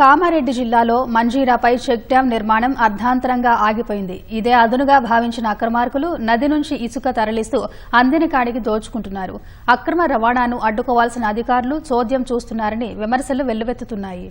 కామారెడ్డి జిల్లాలో మంజీరాపై check dam నిర్మాణం అర్ధాంతరంగా ఆగిపోయింది. ఇదే అదునుగా భావించిన అక్రమార్కులు నది నుంచి ఇసుక తరలిస్తూ అందిన కాడికి దోచుకుంటున్నారు. అక్రమ రవాణాను అడ్డుకోవాల్సిన అధికారులు చోద్యం చూస్తున్నారని విమర్శలు వెల్లువెత్తుతున్నాయి.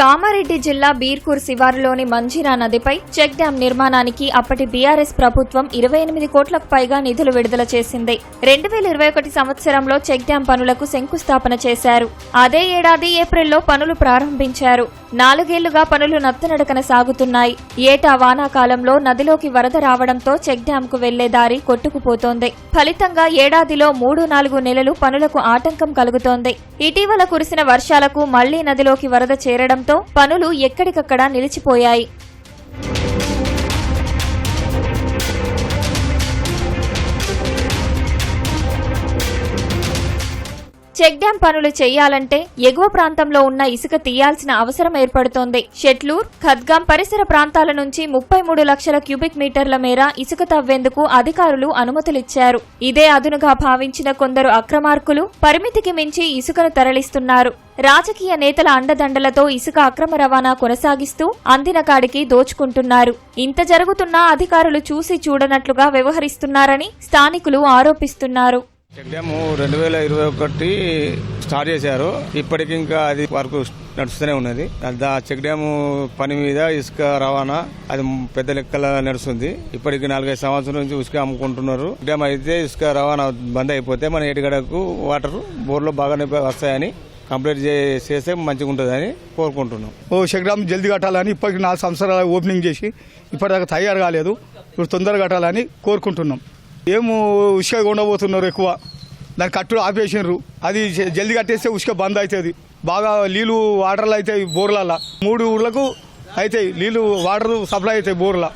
కామారెడ్డి జిల్లా బీర్కూర్ శివారులోని మంజీరా నదిపై చెక్ డ్యాం నిర్మాణానికి అప్పటి బీఆర్ఎస్ ప్రభుత్వం ఇరవై ఎనిమిది కోట్లకు పైగా నిధులు విడుదల చేసింది. రెండు వేల ఇరవై ఒకటి సంవత్సరంలో చెక్ డ్యాం పనులకు శంకుస్థాపన చేశారు. అదే ఏడాది ఏప్రిల్లో పనులు ప్రారంభించారు. నాలుగేళ్ళుగా పనులు నత్తనడకన సాగుతున్నాయి. ఏటా వానాకాలంలో నదిలోకి వరద రావడంతో చెక్ డ్యాంకు వెళ్ళే దారి కొట్టుకుపోతోంది. ఫలితంగా ఏడాదిలో మూడు నాలుగు నెలలు పనులకు ఆటంకం కలుగుతోంది. ఇటీవల కురిసిన వర్షాలకు మళ్ళీ నదిలోకి వరద చేరడంతో పనులు ఎక్కడికక్కడ నిలిచిపోయాయి. చెక్ డ్యాం పనులు చేయాలంటే ఎగువ ప్రాంతంలో ఉన్న ఇసుక తీయాల్సిన అవసరం ఏర్పడుతోంది. షెట్లూర్ ఖద్గాం పరిసర ప్రాంతాల నుంచి ముప్పై మూడు లక్షల క్యూబిక్ మీటర్ల మేర ఇసుక తవ్వేందుకు అధికారులు అనుమతులిచ్చారు. ఇదే అదునుగా భావించిన కొందరు అక్రమార్కులు పరిమితికి మించి ఇసుకను తరలిస్తున్నారు. రాజకీయ నేతల అండదండలతో ఇసుక అక్రమ రవాణా కొనసాగిస్తూ అందిన కాడికి దోచుకుంటున్నారు. ఇంత జరుగుతున్నా అధికారులు చూసి చూడనట్లుగా వ్యవహరిస్తున్నారని స్థానికులు ఆరోపిస్తున్నారు. చెక్ డ్యామ్ రెండు వేల ఇరవై ఒకటి స్టార్ట్ చేశారు. ఇప్పటికి ఇంకా అది వర్క్ నడుస్తూనే ఉన్నది. దా చెక్ డ్యామ్ పని మీద ఇసుక రవాణా అది పెద్ద లెక్కల నడుస్తుంది. ఇప్పటికి నాలుగైదు సంవత్సరం నుంచి ఇసుక అమ్ముకుంటున్నారు. డ్యామ్ అయితే ఇసుక రవాణా బంద్ అయిపోతే మన ఎటుగడకు వాటర్ బోర్లో బాగానే వస్తాయని కంప్లీట్ చేస్తే మంచిగా ఉంటుందని కోరుకుంటున్నాం. ఓ శగ్రామ్ జల్దీ కట్టాలని ఇప్పటికి నాలుగు సంవత్సరాలు ఓపెనింగ్ చేసి ఇప్పటిదాకా తయారు కాలేదు. ఇప్పుడు తొందరగా కట్టాలని కోరుకుంటున్నాం. ఏమో ఉసుక ఉండబోతున్నారు ఎక్కువ. దాని కట్టులు ఆపేసినారు. అది జ- జల్దీ కట్టేస్తే ఉసుక బంద్ అవుతుంది బాగా నీళ్ళు వాటర్లు అవుతాయి బోర్లలో మూడు ఊర్లకు అవుతాయి నీళ్ళు వాటర్ సప్లై అవుతాయి బోర్ల.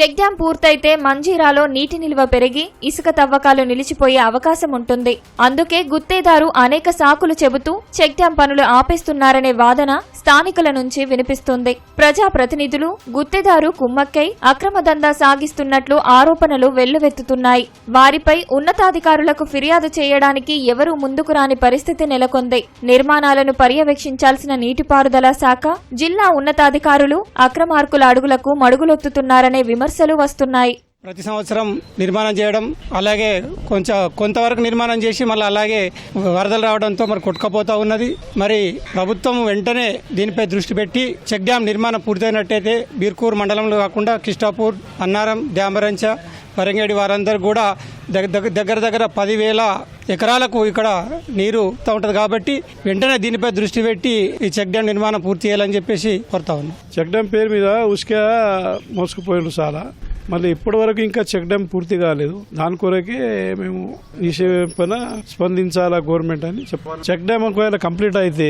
చెక్ డ్యాం పూర్తయితే మంజీరాలో నీటి నిల్వ పెరిగి ఇసుక తవ్వకాలు నిలిచిపోయే అవకాశం ఉంటుంది. అందుకే గుత్తేదారు అనేక సాకులు చెబుతూ చెక్ డ్యాం పనులు ఆపేస్తున్నారనే వాదన స్థానికుల నుంచి వినిపిస్తుంది. ప్రజా ప్రతినిధులు గుత్తేదారు కుమ్మక్కై అక్రమ దందా సాగిస్తున్నట్లు ఆరోపణలు వెల్లువెత్తుతున్నాయి. వారిపై ఉన్నతాధికారులకు ఫిర్యాదు చేయడానికి ఎవరూ ముందుకు రాని పరిస్థితి నెలకొంది. నిర్మాణాలను పర్యవేక్షించాల్సిన నీటిపారుదల శాఖ జిల్లా ఉన్నతాధికారులు అక్రమార్కుల అడుగులకు మడుగులొత్తుతున్నారనే విమర్శలు వస్తున్నాయి. ప్రతి సంవత్సరం నిర్మాణం చేయడం అలాగే కొంచెం కొంతవరకు నిర్మాణం చేసి మళ్ళీ అలాగే వరదలు రావడంతో మరి కొట్టుకపోతా ఉన్నది. మరి ప్రభుత్వం వెంటనే దీనిపై దృష్టి పెట్టి చెక్ డ్యాం నిర్మాణం పూర్తయినట్టయితే బీర్కూర్ మండలంలో కాకుండా కిష్టాపూర్ అన్నారం డ్యాంబరంచ వరంగేడి వారందరూ కూడా దగ్గర దగ్గర- దగ్గర దగ్గర పదివేల ఎకరాలకు ఇక్కడ నీరు ఉంటుంది కాబట్టి వెంటనే దీనిపై దృష్టి పెట్టి ఈ చెక్ డ్యాం నిర్మాణం పూర్తి చేయాలని చెప్పేసి కోరుతా ఉన్నాం. చెక్ డ్యామ్ పేరు మీద ఉసుక మోసుకుపోయిండు చాలా మళ్ళీ ఇప్పటి వరకు ఇంకా చెక్ డ్యామ్ పూర్తి కాలేదు. దాని కొరకే మేము ఈ పైన స్పందించాలా గవర్నమెంట్ అని చెప్పాలి చెక్ డ్యామ్ ఒకవేళ కంప్లీట్ అయితే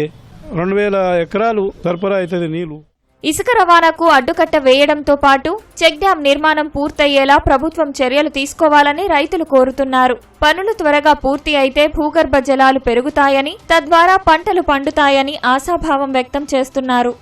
రెండు వేల ఎకరాలు సరఫరా అవుతుంది నీళ్ళు. ఇసుక రవాణాకు అడ్డుకట్ట వేయడంతో పాటు చెక్ డ్యాం నిర్మాణం పూర్తయ్యేలా ప్రభుత్వం చర్యలు తీసుకోవాలని రైతులు కోరుతున్నారు. పనులు త్వరగా పూర్తి అయితే భూగర్భ జలాలు పెరుగుతాయని తద్వారా పంటలు పండుతాయని ఆశాభావం వ్యక్తం చేస్తున్నారు.